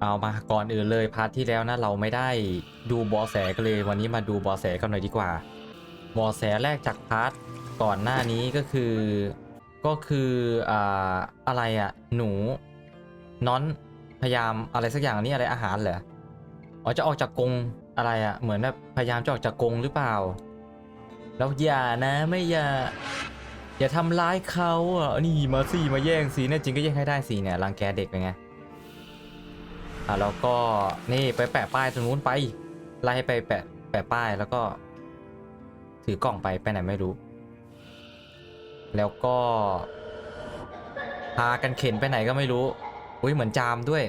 เอามาก่อนอื่นเลยพาร์ทที่แล้วนะเราไม่ได้ดูบอแสกันเลยวันนี้มาดูบอแสกันหน่อยดีกว่าบอแสแรกจากพาร์ทก่อนหน้านี้ก็คือก็คืออ่าอะไรอะหนูน้อนพยายามอะไรสักอย่างนี่อะไรอาหารเหรออ๋อจะออกจากกรงอะไรอะเหมือนแบบพยายามจะออกจากกรงหรือเปล่า แล้วอย่านะไม่อย่าอย่าทำร้ายเขาอะนี่มาสิมาแย่งสิแน่จริงก็แย่งให้ได้สิเนี่ยรังแกเด็กเป็นไง อะแล้วก็นี่ไปแปะป้ายตรงนู้นไป ไล่ไปแปะแปะป้ายแล้วก็ ถือกล่องไปไปไหนไม่รู้ แล้วก็พากันเข็นไปไหนก็ไม่รู้อุ้ยเหมือนจามด้วย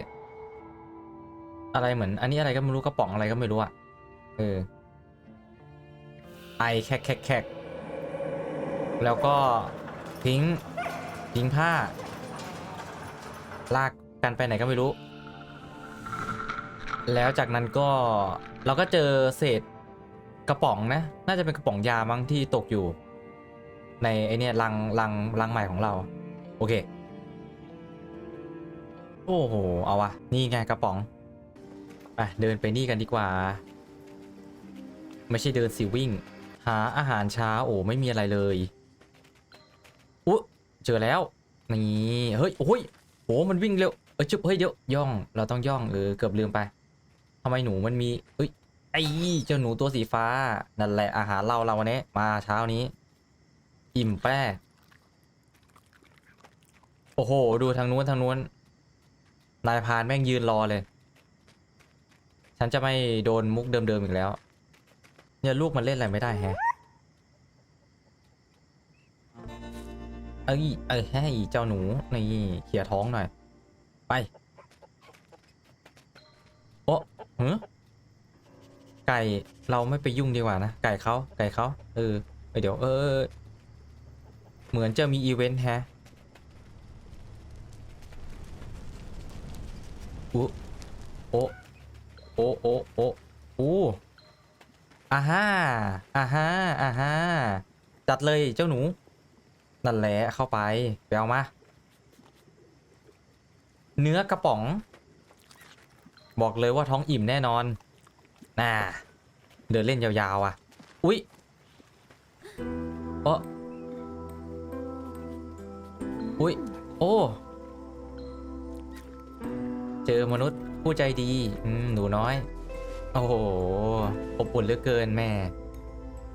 อะไรเหมือน อันนี้อะไรก็ไม่รู้กระป๋องอะไรก็ไม่รู้อะเออไอแคกแคกแคกแล้วก็ทิ้งทิ้งผ้า ลากกันไปไหนก็ไม่รู้ แล้วจากนั้นก็เราก็เจอเศษกระป๋องนะ น่าจะเป็นกระป๋องยามั้งที่ตกอยู่ ในไอเนี่ยลังลังลังใหม่ของเรา โอเค โอ้โห เอาวะ นี่ไงกระป๋องไปเดินไปนี่กันดีกว่า ไม่ใช่เดินสิวิ่ง หาอาหารเช้าโอ้ไม่มีอะไรเลยอุ๊เจอแล้ว นี่ เฮ้ย โอ้ยโหมันวิ่งเร็ว เอ้ยจุ๊บเฮ้ยเดี๋ยวย่อง เราต้องย่องเออเกือบลืมไปำไมหนูมันมีเอ้ยไอ้เจ้าหนูตัวสีฟ้า นั่นแหละอาหารเราเราวันนี้มาเช้านี้ อิ่มแป้โอ้โห ดูทางนู้นทางนู้นนายพานแม่งยืนรอเลย ฉันจะไม่โดนมุกเดิมๆอีกแล้ว เนี่ยลูกมันเล่นอะไรไม่ได้แฮะเอ้ยเอ้ยให้เจ้าหนูนี่เขี่ยท้องหน่อย ไป เฮ้ไก่เราไม่ไปยุ่งดีกว่านะ ไก่เขาไก่เขาเออเอ้ยเดี๋ยวเออ เหมือนจะมีอีเวนต์แฮะอุโอโอโอโออู้อาฮ่าอาฮ่าอาฮ่าจัดเลยเจ้าหนู นั่นแหละเข้าไป ไปเอามา เนื้อกระป๋อง บอกเลยว่าท้องอิ่มแน่นอน น่า เดินเล่นยาวๆอะ อุ๊ยเอออุ๊ย โอ้ เจอมนุษย์ผู้ใจดี อืม หนูน้อย โอ้โห อบอุ่นเหลือเกินแม่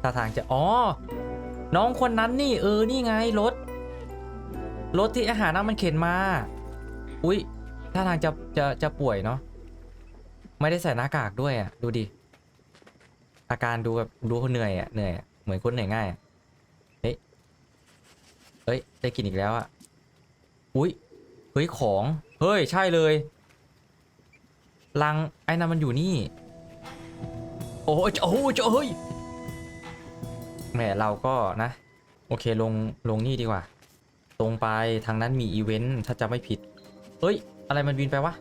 ท่าทางจะ อ๋อ น้องคนนั้นนี่ เออ นี่ไงรถ รถที่อาหารน่ะมันเข็นมา อุ๊ย ท่าทางจะ จะ จะป่วยเนาะ ไม่ได้ใส่หน้ากากด้วยอะ ดูดิ อาการดูแบบดูเหนื่อยอะเหนื่อยอะเหมือนคนเหนื่อยง่ายอะเฮ้ยเฮ้ย ได้กินอีกแล้วอะ อุ๊ยเฮ้ยของ เฮ้ย ใช่เลยลังไอ้นั่นมันอยู่นี่ โอ้ยโอ้ยเฮ้ยแหมเราก็นะ โอเคลงลงนี่ดีกว่า ตรงไปทางนั้นมีอีเวนต์ถ้าจะไม่ผิด เฮ้ย อะไรมันบินไปวะ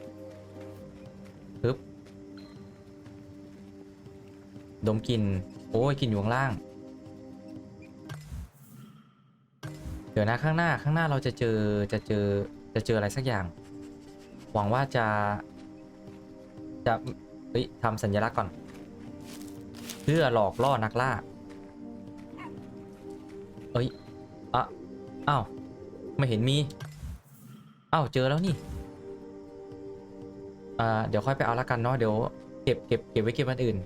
ดมกลิ่นโอ้ยกลิ่นอยู่ข้างล่าง เดี๋ยวนะข้างหน้าข้างหน้าเราจะเจอจะเจอจะเจออะไรสักอย่าง หวังว่าจะจะเฮ้ยทำสัญลักษณ์ก่อน เพื่อหลอกล่อนักล่าเอ้ยอะอ้าวไม่เห็นมีอ้าวเจอแล้วนี่อ่าเดี๋ยวค่อยไปเอาละกันเนาะเดี๋ยวเก็บเก็บเก็บไว้เก็บอันอื่น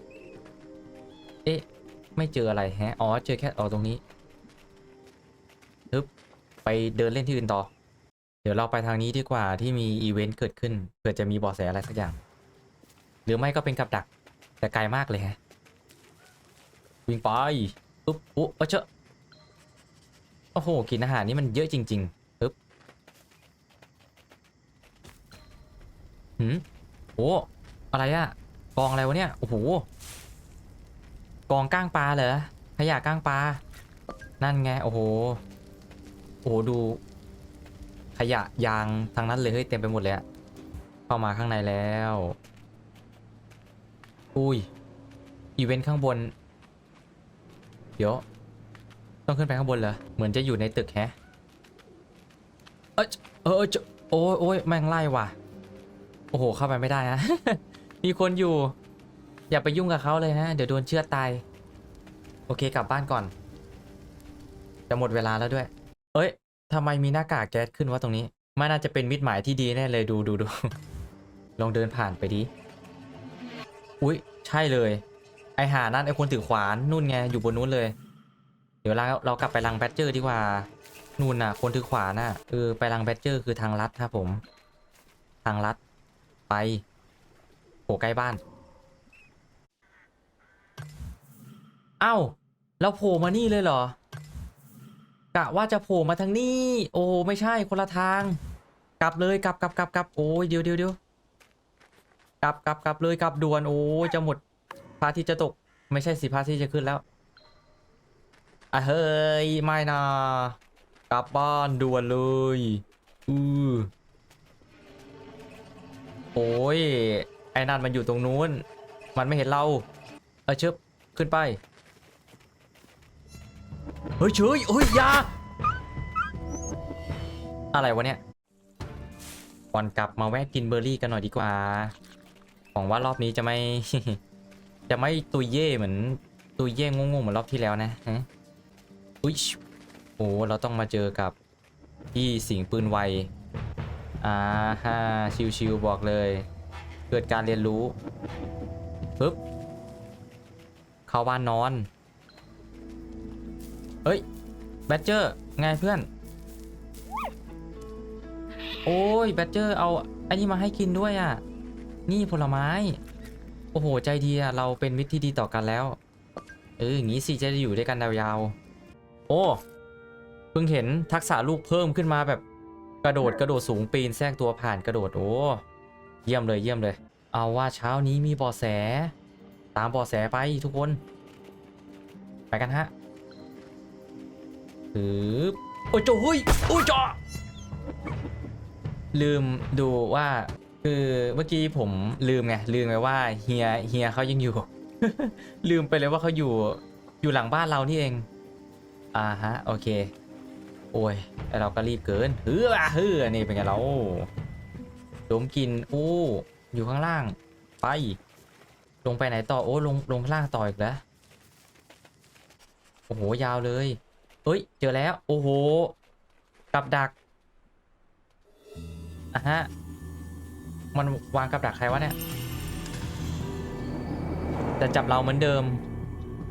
ไม่เจออะไรแฮะ อ๋อ เจอแค่อ๋อตรงนี้ทึบไปเดินเล่นที่อื่นต่อ เดี๋ยวเราไปทางนี้ดีกว่าที่มีอีเวนต์เกิดขึ้น เผื่อจะมีบาะแสอะไรสักอย่าง หรือไม่ก็เป็นกับดัก แต่ไกลมากเลยฮะ วิ่งไปปุ๊บอุ๊เอเจอโอ้โห กินอาหารนี่มันเยอะจริงๆปึ๊บหืมโอ้อะไรอะกองอะไรวะเนี่ย โอ้โห กองก้างปลาเหรอขยะก้างปลา นั่นไง โอ้โห โอ้โหดู ขยะยางทางนั้นเลยเฮ้ยเต็มไปหมดเลยอะเข้ามาข้างในแล้ว อุ้ย อีเวนต์ข้างบน เดี๋ยว ต้องขึ้นไปข้างบนเหรอ เหมือนจะอยู่ในตึกแฮะ เอยเอเอโอ้ยโอ้ยแม่งไล่ว่ะ โอ้โห เข้าไปไม่ได้นะ มีคนอยู่ อย่าไปยุ่งกับเขาเลยนะเดี๋ยวโดนเชือดตาย โอเคกลับบ้านก่อน จะหมดเวลาแล้วด้วย เอ้ยทำไมมีหน้ากากแก๊สขึ้นวะตรงนี้ มันน่าจะเป็นมิตรหมายที่ดีแน่เลยดูดูดู ลองเดินผ่านไปดิ อุ๊ย ใช่เลย ไอหานั่นไอคนถือขวานนู่นไงอยู่บนนู้นเลย เดี๋ยวเราเรากลับไปรังแบดเจอร์ดีกว่า นู่นน่ะ คนถือขวานน่ะเออไปรังแบดเจอร์คือทางลัดครับผม ทางลัด ไปโหใกล้บ้าน อ้าแล้วโผล่มานี่เลยเหรอ กะว่าจะโผล่มาทางนี้ โอ้ไม่ใช่คนละทาง กลับเลยกลับกลับกลับกลับโอ้ยเดี๋ยวเดี๋ยวเดี๋ยวกลับกลับกลับเลยกลับด่วนโอ้จะหมดพระอาทิตย์จะตก ไม่ใช่สิพระอาทิตย์จะขึ้นแล้วอะเฮ้ยไม่นะกลับบ้านด่วนเลยอือโอ้ยไอ้นั่นมันอยู่ตรงนู้น มันไม่เห็นเรา เออชึบขึ้นไป เฮ้ยเฉยเฮ้ยยาอะไรวะเนี่ยก่อนกลับมาแวะกินเบอร์รี่กันหน่อยดีกว่าหวังว่ารอบนี้จะไม่ จะไม่ตุยเย่เหมือนตุยเย่งงๆเหมือนรอบที่แล้วนะฮะอุ้ยโอ้เราต้องมาเจอกับพี่สิงปืนไวอ่าฮะชิวๆบอกเลย เกิดการเรียนรู้ปึ๊บเข้าบ้านนอน เฮ้ย แบดเจอร์ ไงเพื่อน โอ้ย แบดเจอร์เอาอันนี้มาให้กินด้วยอะ นี่ผลไม้ โอ้โห ใจดีอะ เราเป็นมิตรที่ดีต่อกันแล้ว เออ อย่างนี้สิจะได้อยู่ด้วยกันยาวๆ โอ้ เพิ่งเห็นทักษะลูกเพิ่มขึ้นมาแบบกระโดดกระโดดสูงปีนแทรกตัวผ่านกระโดด โอ้ เยี่ยมเลยเยี่ยมเลย เอาว่าเช้านี้มีบอแส ตามบอแสไปทุกคน ไปกันฮะ ปึ๊บโอ้ยโจเฮ้ยโอ้ยจ่อลืมดูว่าคือเมื่อกี้ผมลืมไงลืมไงว่าเฮียเฮียเขายังอยู่ ลืมไปเลยว่าเขาอยู่อยู่หลังบ้านเรานี่เองอ่าฮะโอเค โอ้ยแต่เราก็รีบเกินเฮือเฮือนี่เป็นไงเราดมกลินอู้อยู่ข้างล่าง ไป ลงไปไหนต่อโอ้ลงลงข้างล่างต่ออีกแล้วโอ้โหยาวเลย เฮ้ย เจอแล้ว โอ้โห กับดักอะฮะ มันวางกับดักใครวะเนี่ย แต่จับเราเหมือนเดิม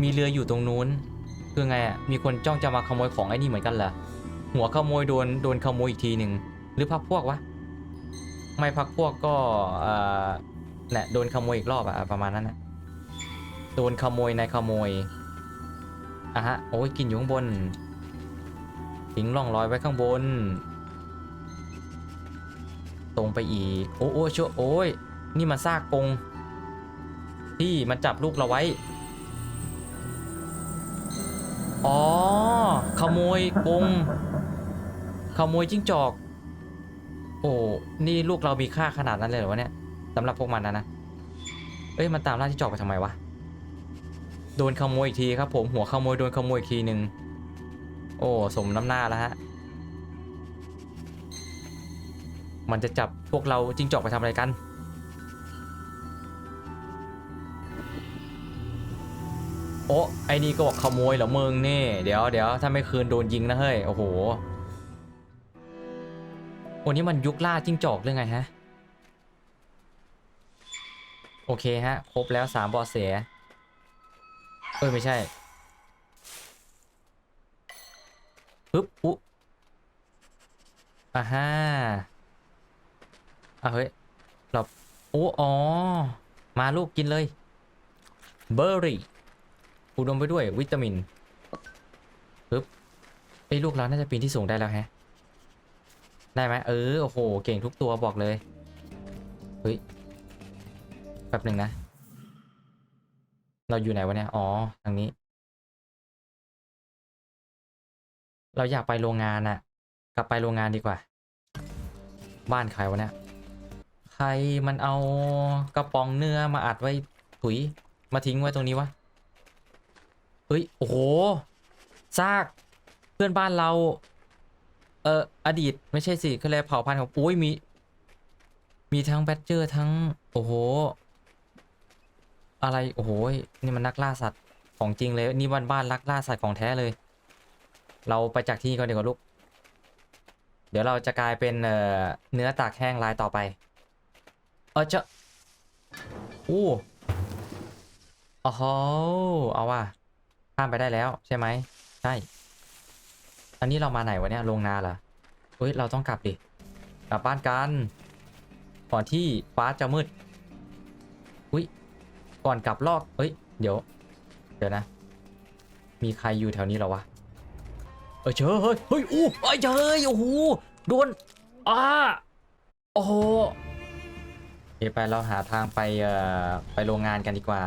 มีเรืออยู่ตรงนู้น คือไงอะ มีคนจ้องจะมาขโมยของไอ้นี่เหมือนกันเหรอ หัวขโมยโดนโดนขโมยอีกทีหนึ่ง หรือพักพวกวะ ไม่พักพวกก็เอ่อเนี่ยโดนขโมยอีกรอบอะประมาณนั้นนะโดนขโมยในขโมยอะฮะ โอ้ยกินอยู่ข้างบน ทิ้งร่องรอยไว้ข้างบน ตรงไปอีก โอ้โอ้ชั่วโอ้ย นี่มันซากกง ที่มันจับลูกเราไว้ อ๋อ ขโมยกง ขโมยจิ้งจอก โอ้ นี่ลูกเรามีค่าขนาดนั้นเลยเหรอวะเนี่ยสำหรับพวกมันนะนะ เอ้ย มันตามล่าจิ้งจอกไปทำไมวะ โดนขโมยอีกทีครับผม หัวขโมยโดนขโมยอีกทีหนึ่ง โอ้ สมน้ำหน้าแล้วฮะ มันจะจับพวกเราจิ้งจอกไปทำอะไรกัน โอ้ไอ้นี่ก็บอกขโมยเหรอมึงนี่ เดี๋ยวเดี๋ยวถ้าไม่คืนโดนยิงนะเฮ้ย โอ้โหวันนี้มันยุคล่าจิ้งจอกเรื่องไงฮะ โอเคฮะ ครบแล้วสามบอเสียเอ้ย ไม่ใช่ ปึ๊บอุ๊อ่าฮ่าอะเฮ้ยเราโอ้อ๋อ มาลูกกินเลย เบอร์รี่อุดมไปด้วยวิตามินปึ๊บไอ้ลูกเราน่าจะปีนที่สูงได้แล้วแฮะ ได้ไหมเออ โอ้โห เก่งทุกตัวบอกเลย เฮ้ย แป๊บหนึ่งนะ เราอยู่ไหนวะเนี่ย อ๋อ ทางนี้ เราอยากไปโรงงานอะกลับไปโรงงานดีกว่า บ้านใครวะเนี่ยใครมันเอากระป๋องเนื้อมาอัดไว้ถุยมาทิ้งไว้ตรงนี้วะเฮ้ยโอ้โหซากเพื่อนบ้านเรา เอออดีตไม่ใช่สิคืออะไรเผ่าพันธุ์ของอุ้ยมี มีทั้งแบดเจอร์ทั้งโอ้โห อะไรโอ้โหนี่มันนักล่าสัตว์ของจริงเลยนี่บ้านบ้านนักล่าสัตว์ของแท้เลย เราไปจากที่นี่ก่อนดีกว่าลูก เดี๋ยวเราจะกลายเป็นเนื้อตากแห้งลายต่อไป เออจะอู้โอ้โหเอาว่ะข้ามไปได้แล้วใช่ไหมใช่ อันนี้เรามาไหนวะเนี่ยลงนาเหรอเฮ้ยเราต้องกลับดิ กลับบ้านกัน ก่อนที่ฟ้าจะมืด อุ้ย ก่อนกลับลอกเอ้ย เดี๋ยว เดี๋ยวนะ มีใครอยู่แถวนี้หรอวะ เออเจอเฮ้ยเฮ้ยอู้ไอ้ยเจอเฮ้ยโอ้โหโดนอ่าโอ้โหโอเคไปเราหาทางไปเอ่อไปโรงงานกันดีกว่า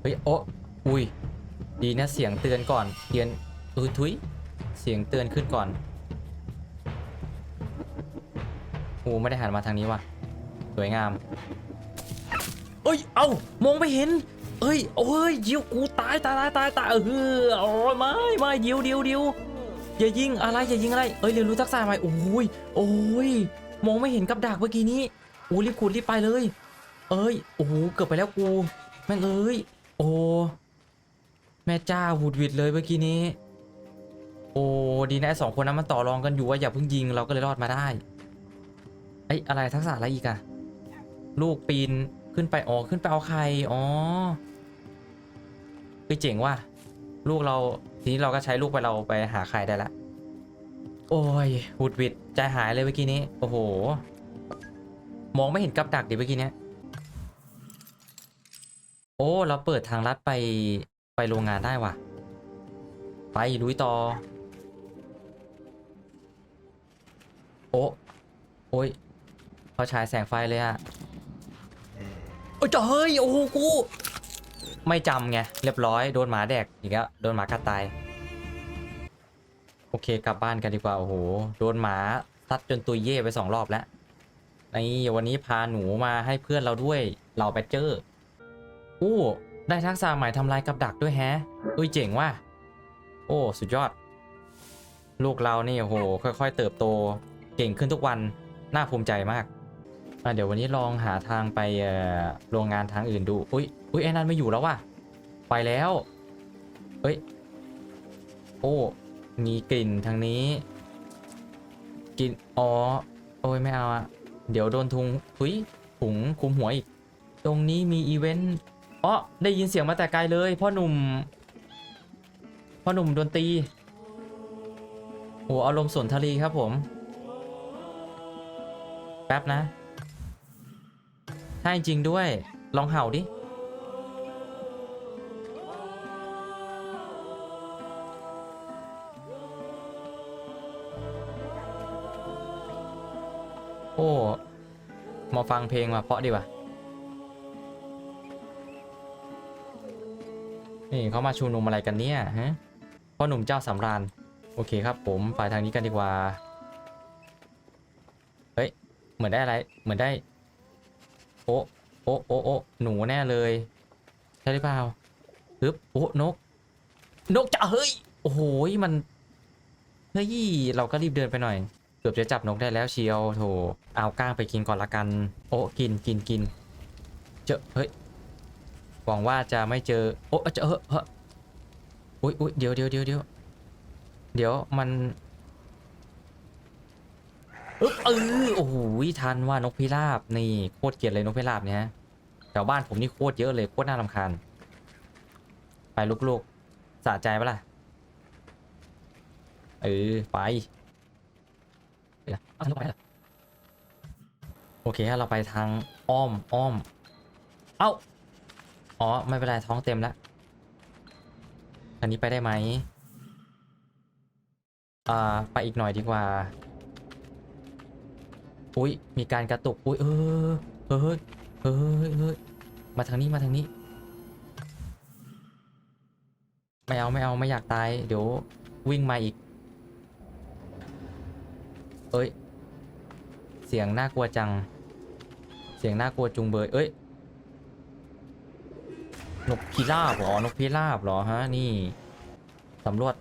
เฮ้ยโอ้อุ้ยดีนะเสียงเตือนก่อนเตือนอุยทุยเสียงเตือนขึ้นก่อนโอ้ไม่ได้หันมาทางนี้ว่ะสวยงามเอ้ย เอ้ามองไม่เห็น เอ้ยโอ้ยยิวกูตายตายตายตายตายเออโอ้ยไม่ไม่เดียวเดียวเดียวอย่ายิงอะไรอย่ายิงอะไรเอ้ยเรียนรู้ทักษะใหม่โอ้ยโอ้ยมองไม่เห็นกับดักเมื่อกี้นี้โอ้รีบขุดรีบไปเลย เอ้ยโอ้โหเกือบไปแล้วกูแม่งเอ้ยโอ้แม่จ้าหวุดหวิดเลยเมื่อกี้นี้ โอ้ดีนะสองคนนั้นมันต่อรองกันอยู่ว่าอย่าเพิ่งยิงเราก็เลยรอดมาได้ไอ้อะไรทักษะอะไรอีกอะลูกปีนขึ้นไปอ๋อขึ้นไปเอาไข่อ๋อ คือเจ๋งว่ะลูกเราทีนี้เราก็ใช้ลูกไปเราไปหาไข่ได้ละ โอ้ยหวุดหวิดใจหายเลยเมื่อกี้นี้ โอ้โห มองไม่เห็นกับดักดิเมื่อกี้เนี้ยโอ้ เราเปิดทางลัดไปไปโรงงานได้ว่ะ ไปลุยต่อ โอ้โอ้ยเขาฉายแสงไฟเลยอะโอ้ยเฮ้ย โอ้โหกู ไม่จำไง เรียบร้อยโดนหมาแดกอีกแล้วโดนหมากัดตาย โอเคกลับบ้านกันดีกว่า โอ้โห โดนหมาซัดจนตุยเย่ไปสองรอบแล้วนี่วันนี้พาหนูมาให้เพื่อนเราด้วยเราแบดเจอร์อู้ได้ทักษะใหม่ทำลายกับดักด้วยแฮะอุ้ยเจ๋งว่ะโอ้สุดยอด ลูกเรานี่โอ้โหค่อย ๆ เติบโตเก่งขึ้นทุกวันน่าภูมิใจมาก อะเดี๋ยววันนี้ลองหาทางไปโรงงานทางอื่นดู อุ้ยอุ้ยไอ้นั่นไม่อยู่แล้วว่ะ ไปแล้ว เฮ้ย โอ้ มีกลิ่นทางนี้กลิ่นอ๋อ โอ้ยไม่เอาอะเดี๋ยวโดนทุงทุยถุงคุมหัวอีก ตรงนี้มีอีเวนต์อ๋อได้ยินเสียงมาแต่ไกลเลย พ่อหนุ่ม พ่อหนุ่มดนตรีโหอารมณ์สนทรีครับผม แป๊บนะ ช่จริงด้วย ลองเห่าดิ โอ้ มาฟังเพลงมาเพราะดีว่ะ นี่เขามาชูนุมอะไรกันเนี่ยฮะพ่อหนุ่มเจ้าสำราญ โอเคครับผม ไปทางนี้กันดีกว่า เฮ้ย เหมือนได้อะไร เหมือนได้ โอ้โอ้โอ้โอ้หนูแน่เลย ใช่หรือเปล่าปึ๊บโอ้นก นกจะเฮ้ย โอ้โหมัน เฮ้ย เราก็รีบเดินไปหน่อย เกือบจะจับนกได้แล้วเชียวโถเอาก้างไปกินก่อนละกัน โอ้กินกินกิน เจอเฮ้ย หวังว่าจะไม่เจอ โอ้เจอเฮ้ยเฮ้ยอุ้ยอุ้ยเดี๋ยวเดี๋ยวเดี๋ยวเดี๋ยวเดี๋ยวมัน อึ๊บเออโอ้โหทันว่านกพิราบนี่โคตรเกลียดเลยนกพิราบเนี่ยฮะแถวบ้านผมนี่โคตรเยอะเลยโคตรน่ารำคาญไปลูกๆสะใจปะล่ะเออไปเอาทางไปเหรอโอเคฮะเราไปทางอ้อมอ้อม เอ้าอ๋อไม่เป็นไรท้องเต็มแล้วอันนี้ไปได้ไหมอ่าไปอีกหน่อยดีกว่า อุ้ยมีการกระตุกอุ้ยเออเฮ้ยเฮ้ยเฮ้ยมาทางนี้มาทางนี้ ไม่เอาไม่เอาไม่อยากตาย เดี๋ยววิ่งมาอีก เอ้ย เสียงน่ากลัวจัง เสียงน่ากลัวจุงเบยเอ้ยนกพิราบเหรอนกพิราบเหรอฮะนี่สำรวจ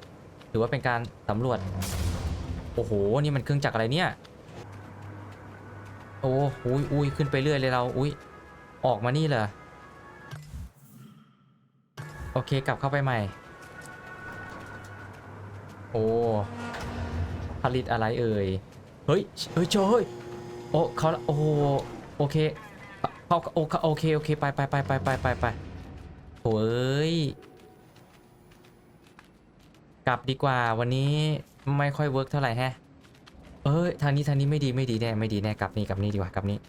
ถือว่าเป็นการสำรวจ โอ้โห นี่มันเครื่องจักรอะไรเนี่ย โอ้อุ้ยอุ้ยขึ้นไปเรื่อยเลยเรา อุ้ยออกมานี่เหรอ โอเคกลับเข้าไปใหม่ โอ้ ผลิตอะไรเอ่ย เฮ้ย เฮ้ยโจเฮ้ยโอ้เขาโอ้โหโอเคเขาโอเคโอเคโอเคไปไปไปไปไปไปไปโอ้ยกลับดีกว่าวันนี้ไม่ค่อยเวิร์กเท่าไหร่แฮะ เอ้ยทางนี้ทางนี้ไม่ดีไม่ดีแน่ไม่ดีแน่กลับนี่กลับนี่ดีกว่ากลับนี่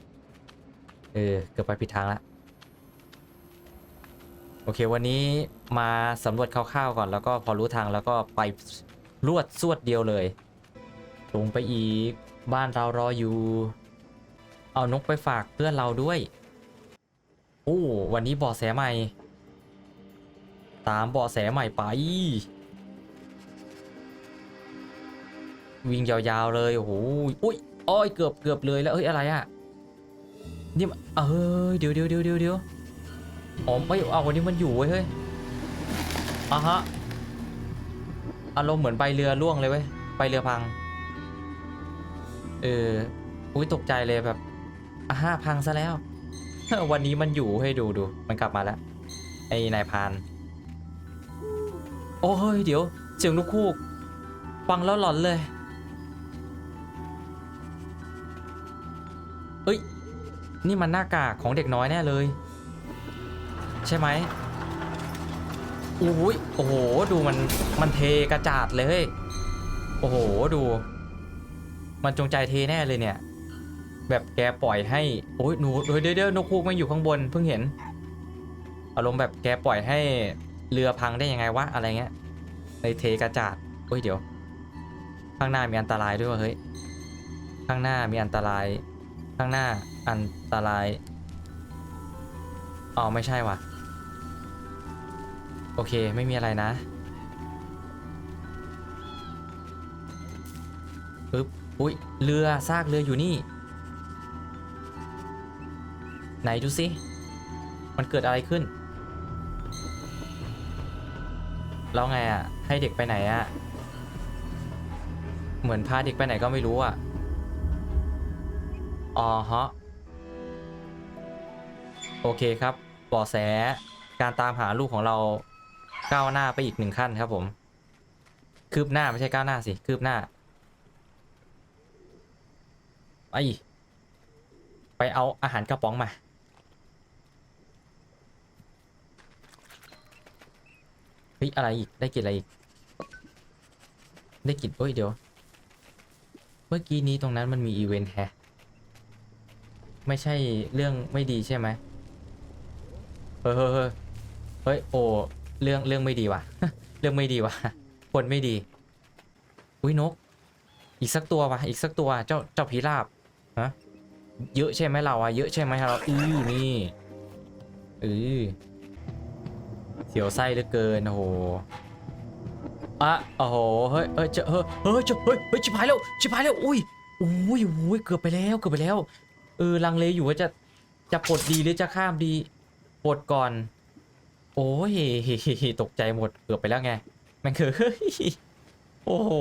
เออเกือบไปผิดทางละโอเค วันนี้มาสำรวจคร่าวๆก่อนแล้วก็พอรู้ทางแล้วก็ไปรวดสวดเดียวเลยตรงไปอีกบ้านเรารออยู่ เอานกไปฝากเพื่อนเราด้วยโอ้วันนี้บาะแสใหม่ ตามบาะแสใหม่ไป วิ่งยาวๆเลยโอ้โหอุ้ยอ้อยเกือบเกือบเลยแล้วเอ้ยอะไรอะนี่เอ้ยเดี๋ยวเดี๋ยวเดี๋ยวเดี๋ยวเดี๋ยวอ๋อไม่เอาวันนี้มันอยู่เว้ยเฮ้ยอะฮะอารมณ์เหมือนใบเรือล่วงเลยเว้ยใบเรือพังเอออุ้ยตกใจเลยแบบอะฮะพังซะแล้ว วันนี้มันอยู่ให้ดูดูมันกลับมาแล้วไอ้นายพาน โอ้เฮ้ยเดี๋ยวเสียงนกคูกฟังแล้วหลอนเลย นี่มันหน้ากากของเด็กน้อยแน่เลย ใช่ไหมโอ้ยโอ้โห ดูมัน มันเทกระจาดเลย โอ้โห ดู มันจงใจเทแน่เลยเนี่ย แบบแกปล่อยให้ โอ้ยหนูเดี๋ยวเดี๋ยวนกคูกมันอยู่ข้างบนเพิ่งเห็น อารมณ์แบบแกปล่อยให้เรือพังได้ยังไงวะ อะไรเงี้ยเลยเทกระจาดโอ้ยเดี๋ยว ข้างหน้ามีอันตรายด้วยวะเฮ้ย ข้างหน้ามีอันตราย ข้างหน้าอันตราย อ๋อ ไม่ใช่ว่ะ โอเค ไม่มีอะไรนะปึ๊บ อุ้ย เรือ ซากเรืออยู่นี่ ไหนดูสิ มันเกิดอะไรขึ้น แล้วไงอะ ให้เด็กไปไหนอะ เหมือนพาเด็กไปไหนก็ไม่รู้อะ อ๋อฮะ โอเคครับบาะแสการตามหาลูกของเราก้าวหน้าไปอีกหนึ่งขั้นครับผม คืบหน้าไม่ใช่ก้าวหน้าสิ คืบหน้า ไป ไปเอาอาหารกระป๋องมา เฮ้ย อะไรอีก ได้กินอะไรอีก ได้กินเอ้ย เดี๋ยว เมื่อกี้นี้ตรงนั้นมันมีอีเวนต์แฮะ ไม่ใช่เรื่องไม่ดีใช่ไหมเฮ้ยเฮ้ยเฮ้ยโอ้เรื่องเรื่องไม่ดีว่ะ เรื่องไม่ดีว่ะคนไม่ดี อุ้ยนก อีกสักตัวว่ะอีกสักตัวเจ้าเจ้าผีราบฮะเยอะใช่ไหมเราอะเยอะใช่ไหมเราอือนี่อือเสียวไส้เหลือเกินโอ้โหอะโอ้โหเฮ้ยเฮ้ยเจอเฮ้ยเฮ้ยเจอเฮ้ยเฮ้ยชิบหายแล้วชิบหายแล้วอุ้ยอุ้ยอุ้ยเกือบไปแล้วเกือบไปแล้ว เออลังเลอยู่ว่าจะจะปลดดีหรือจะข้ามดีปลดก่อน โอ้ยตกใจหมดเกือบไปแล้วไงมันคือโอ้โห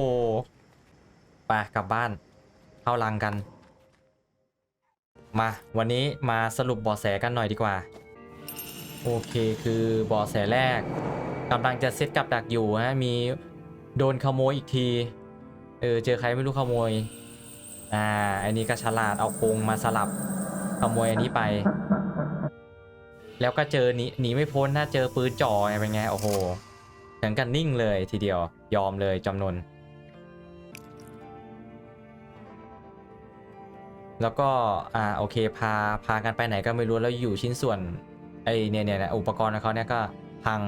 ไปกลับบ้านเข้าลังกัน มาวันนี้มาสรุปบาะแสกันหน่อยดีกว่า โอเคคือบาะแสแรกกำลังจะเซตกับดักอยู่ฮะมีโดนขโมยอีกที เออเจอใครไม่รู้ขโมย อ่าอันนี้ก็ฉลาดเอาโครงมาสลับขโมยอันนี้ไป แล้วก็เจอหนีหนีไม่พ้นถ้าเจอปืนจ่อไงเป็นไงโอ้โหถึงกันนิ่งเลยทีเดียวยอมเลยจำนวนแล้วก็อ่าโอเคพาพากันไปไหนก็ไม่รู้แล้วอยู่ชิ้นส่วนไอเนี่ยเนี่ยเนี่ยอุปกรณ์ของเขาเนี่ยก็พัง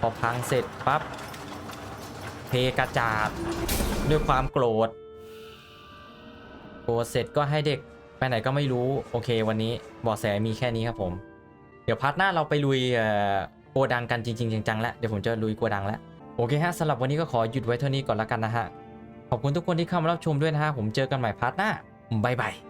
พอพังเสร็จปั๊บ เทกระจาดด้วยความโกรธโกรธเสร็จก็ให้เด็กไปไหนก็ไม่รู้โอเค วันนี้บาะแสมีแค่นี้ครับผม เดี๋ยวพาร์ทหน้าเราไปลุยโกดังกันจริงๆจังๆแล้วเดี๋ยวผมจะลุยโกดังแล้วโอเคฮะสำหรับวันนี้ก็ขอหยุดไว้เท่านี้ก่อนละกันนะฮะขอบคุณทุกคนที่เข้ามารับชมด้วยนะฮะผมเจอกันใหม่พาร์ทหน้าบ๊ายบาย